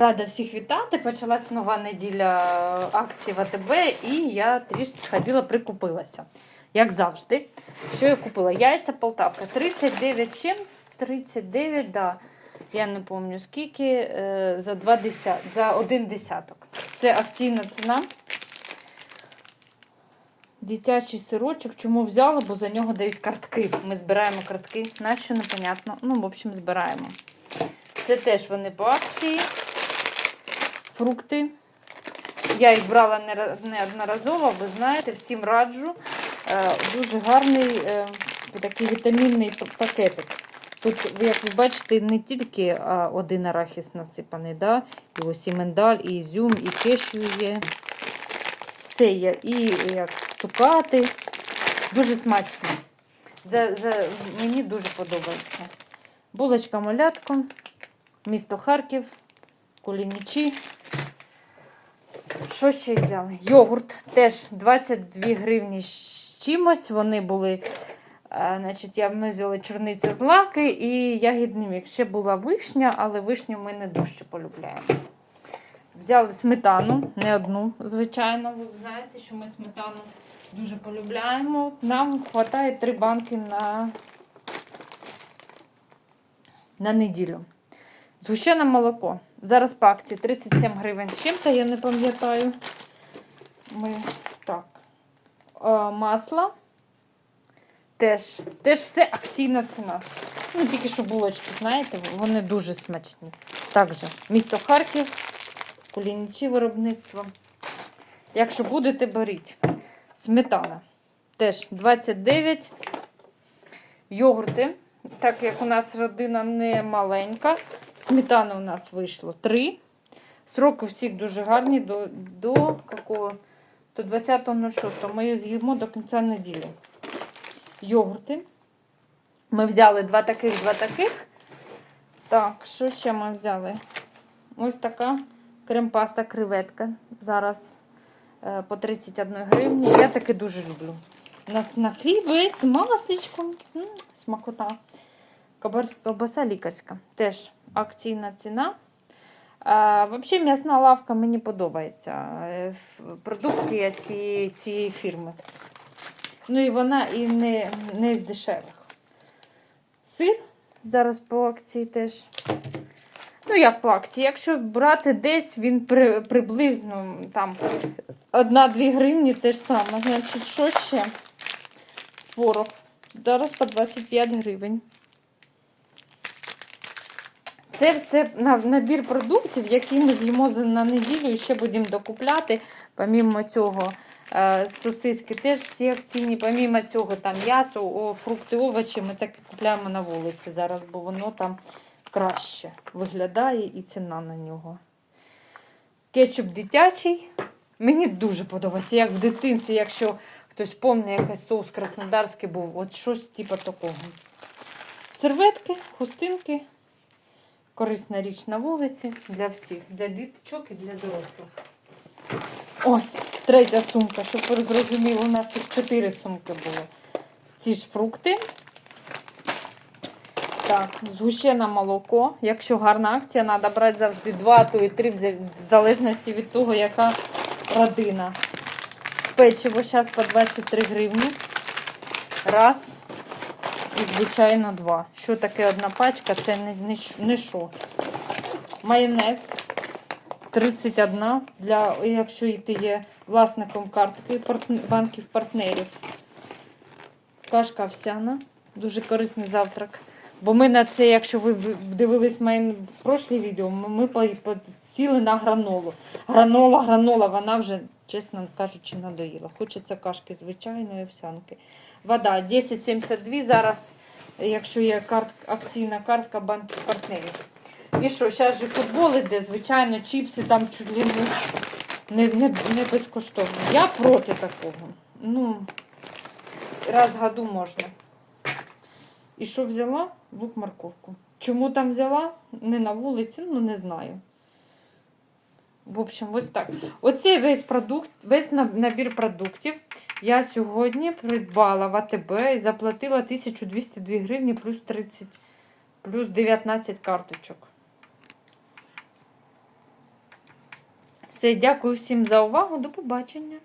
Рада всіх вітати. Почалась нова неділя акцій в АТБ, і я трішки сходила, прикупилася. Як завжди. Що я купила? Яйця Полтавка. 39 чим? 39, да. Я не пам'ятаю скільки. е, За, 2 деся... за один десяток. Це акційна ціна. Дитячий сирочок. Чому взяла? Бо за нього дають картки. Ми збираємо картки. Нащо непонятно. Ну, в общем, збираємо. Це теж вони по акції. Фрукти. Я їх брала неодноразово, ви знаєте, всім раджу. Е, Дуже гарний е, такий вітамінний пакетик. Тут, як ви бачите, не тільки один арахіс насипаний, да? і ось і миндаль, і ізюм, і кешю є. Все є. І як цукати. Дуже смачно. За, за, мені дуже подобається. Булочка малятко, місто Харків, кулінічі. Що ще взяли? Йогурт теж 22 гривні з чимось. Вони були, а, значить, я ми взяли чорниця з лаки і ягідний мікс. Ще була вишня, але вишню ми не дуже полюбляємо. Взяли сметану, не одну, звичайно. Ви знаєте, що ми сметану дуже полюбляємо. Нам вистачає три банки на, на неділю. Згущене молоко. Зараз по акції 37 гривень з чим-то, я не пам'ятаю. Ми так. Е, масло. Теж, теж все акційна ціна. Ну, тільки що булочки, знаєте, вони дуже смачні. Також місто Харків, кулінічі виробництво. Якщо будете, беріть. Сметана. Теж 29. Йогурти. Так як у нас родина не маленька, сметана у нас вийшло 3. Сроки всіх дуже гарні до, до, какого? до 20.06. Ми її з'їмо до кінця неділі. Йогурти. Ми взяли два таких, два таких. Так, що ще ми взяли? Ось така крем-паста креветка. Зараз е, по 31 гривні. Я таке дуже люблю. У нас на хлібець масличком. Смакота. Ковбаса лікарська. Теж акційна ціна. Взагалі, м'ясна лавка мені подобається. Е, Продукція цієї, цієї фірми. Ну і вона і не, не з дешевих. Сир зараз по акції теж. Ну, як по акції? Якщо брати десь, він при, приблизно там 1-2 гривні те ж саме. Значить, що ще? Творог. Зараз по 25 гривень. Це все набір продуктів, які ми з'їмо на неділю і ще будемо докупляти. Помімо цього, е, сосиски теж всі акційні. Помімо цього, там м'ясо, фрукти, овочі ми так і купляємо на вулиці зараз, бо воно там краще виглядає і ціна на нього. Кетчуп дитячий. Мені дуже подобається, як в дитинстві, якщо хтось пам'ятає, якийсь соус краснодарський був, от щось типу такого. Серветки, хустинки. Корисна річ на вулиці для всіх, для діточок і для дорослих. Ось третя сумка, щоб ви зрозуміли, у нас їх чотири сумки було. Ці ж фрукти. Так, згущене молоко. Якщо гарна акція, треба брати завжди два, то і три, в залежності від того, яка родина. Печиво зараз по 23 гривні. Раз. І, звичайно, два. Що таке одна пачка? Це не, не, що. Майонез 31 для, якщо ти є власником картки банків партнерів. Кашка овсяна. Дуже корисний завтрак. Бо ми на це, якщо ви дивились моє прошле відео, ми, сіли на гранолу. Гранола, гранола, вона вже, чесно кажучи, надоїла. Хочеться кашки звичайної овсянки. Вода 10,72 зараз, якщо є карт, акційна картка банків партнерів. І що, зараз же футбол іде, звичайно, чіпси там чуть ли не, не, не, не безкоштовно. Я проти такого. Ну, раз в году можна. І що взяла? Лук морковку. Чому там взяла? Не на вулиці, ну не знаю. В общем, ось так. Оцей весь продукт, весь набір продуктів я сьогодні придбала в АТБ і заплатила 1202 гривні плюс 30, плюс 19 карточок. Все, дякую всім за увагу. До побачення.